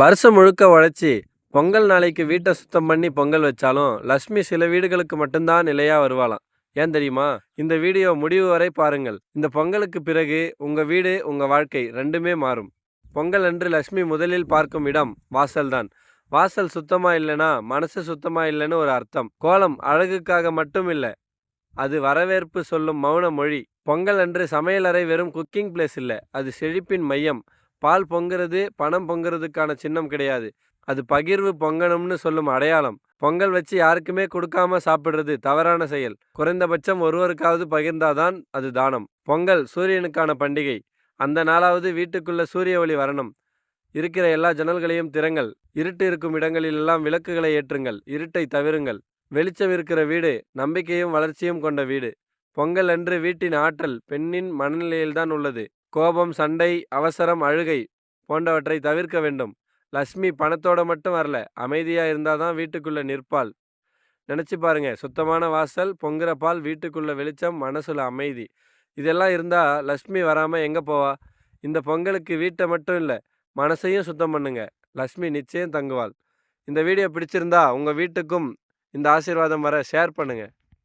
வருஷம் முழுக்க உழைச்சி பொங்கல் நாளைக்கு வீட்டை சுத்தம் பண்ணி பொங்கல் வச்சாலும் லக்ஷ்மி சில வீடுகளுக்கு மட்டும்தான் நிலையா வருவாளாம். ஏன் தெரியுமா? இந்த வீடியோ முடிவு வரை பாருங்கள். இந்த பொங்கலுக்கு பிறகு உங்க வீடு உங்க வாழ்க்கை ரெண்டுமே மாறும். பொங்கல் அன்று லக்ஷ்மி முதலில் பார்க்கும் இடம் வாசல்தான். வாசல் சுத்தமா இல்லைனா மனசு சுத்தமா இல்லைன்னு ஒரு அர்த்தம். கோலம் அழகுக்காக மட்டும் இல்லை அது வரவேற்பு சொல்லும் மௌன மொழி. பொங்கல் அன்று சமையலறை வெறும் குக்கிங் பிளேஸ் இல்லை அது செழிப்பின் மையம். பால் பொங்குறது பணம் பொங்குறதுக்கான சின்னம் கிடையாது. அது பகிர்வு பொங்கணும்னு சொல்லும் அடையாளம். பொங்கல் வச்சு யாருக்குமே கொடுக்காம சாப்பிடுறது தவறான செயல். குறைந்தபட்சம் ஒருவருக்காவது பகிர்ந்தாதான் அது தானம். பொங்கல் சூரியனுக்கான பண்டிகை. அந்த நாளாவது வீட்டுக்குள்ள சூரிய ஒளி வரணும். இருக்கிற எல்லா ஜன்னல்களையும் திறங்கள். இருட்டு இருக்கும் இடங்களிலெல்லாம் விளக்குகளை ஏற்றுங்கள். இருட்டை தவிருங்கள். வெளிச்சம் இருக்கிற வீடு நம்பிக்கையும் வளர்ச்சியும் கொண்ட வீடு. பொங்கல் அன்று வீட்டின் ஆற்றல் பெண்ணின் மனநிலையில்தான் உள்ளது. கோபம் சண்டை அவசரம் அழுகை போன்றவற்றை தவிர்க்க வேண்டும். லக்ஷ்மி பணத்தோட மட்டும் வரல. அமைதியாக இருந்தால் தான் வீட்டுக்குள்ளே நிற்பாள். நினச்சி பாருங்க. சுத்தமான வாசல் பொங்குற பால் வீட்டுக்குள்ளே வெளிச்சம் மனசில் அமைதி. இதெல்லாம் இருந்தால் லக்ஷ்மி வராமல் எங்கே போவா? இந்த பொங்கலுக்கு வீட்டை மட்டும் இல்லை மனசையும் சுத்தம் பண்ணுங்க. லக்ஷ்மி நிச்சயம் தங்குவாள். இந்த வீடியோ பிடிச்சிருந்தா உங்கள் வீட்டுக்கும் இந்த ஆசீர்வாதம் வர ஷேர் பண்ணுங்கள்